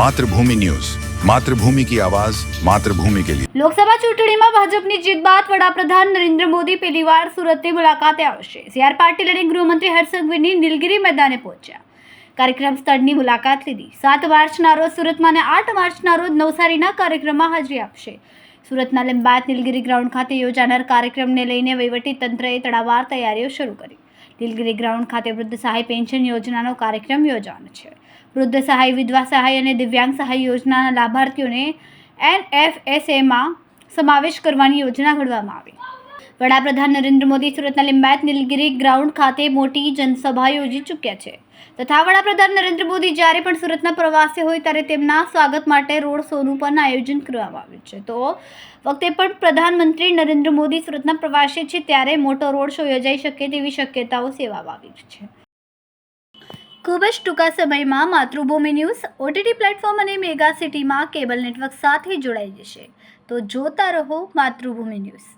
Mathrubhumi news. Mathrubhumi કી આવાજ, માતૃભૂમિ કે લિયે. લોકસભા ચૂંટણીમાં ભાજપની જીત બાદ વડાપ્રધાન નરેન્દ્ર મોદી પહેલીવાર સુરતની મુલાકાતે આવશે. સીઆર પાટીલ અને ગૃહમંત્રી હર્ષંઘવીની નીલગીરી મેદાને પહોંચ્યા. કાર્યક્રમ સ્થળની મુલાકાત લીધી. સાત માર્ચના રોજ સુરતમાં અને આઠ માર્ચના રોજ નવસારીના કાર્યક્રમમાં હાજરી આપશે. સુરતના લિંબાયત નીલગીરી ગ્રાઉન્ડ ખાતે યોજાનાર કાર્યક્રમને લઈને વહીવટી તંત્રએ તડાવાર તૈયારીઓ શરૂ કરી. નીલગિરી ગ્રાઉન્ડ ખાતે વૃદ્ધ સહાય પેન્શન યોજનાનો કાર્યક્રમ યોજવાનો છે. વૃદ્ધ સહાય, વિધવા સહાય અને દિવ્યાંગ સહાય યોજનાના લાભાર્થીઓને એનએફએસએમાં સમાવેશ કરવાની યોજના ઘડવામાં આવી. વડાપ્રધાન નરેન્દ્ર મોદી સુરતના લિંબાયત નીલગીરી ગ્રાઉન્ડ ખાતે મોટી જનસભા યોજી ચૂક્યા છે. તથા વડાપ્રધાન નરેન્દ્ર મોદી જ્યારે પણ સુરતના પ્રવાસે હોય ત્યારે તેમના સ્વાગત માટે રોડ શોનું પણ આયોજન કરવામાં આવ્યું છે. તો વખતે પણ પ્રધાનમંત્રી નરેન્દ્ર મોદી સુરતના પ્રવાસે છે ત્યારે મોટો રોડ શો યોજાઈ શકે તેવી શક્યતાઓ સેવામાં આવી છે. ખૂબ જ ટૂંકા સમયમાં માતૃભૂમિ ન્યૂઝ, ઓટીટી પ્લેટફોર્મ અને મેગા સિટીમાં કેબલ નેટવર્ક સાથે જોડાઈ જશે. તો જોતા રહો માતૃભૂમિ ન્યૂઝ.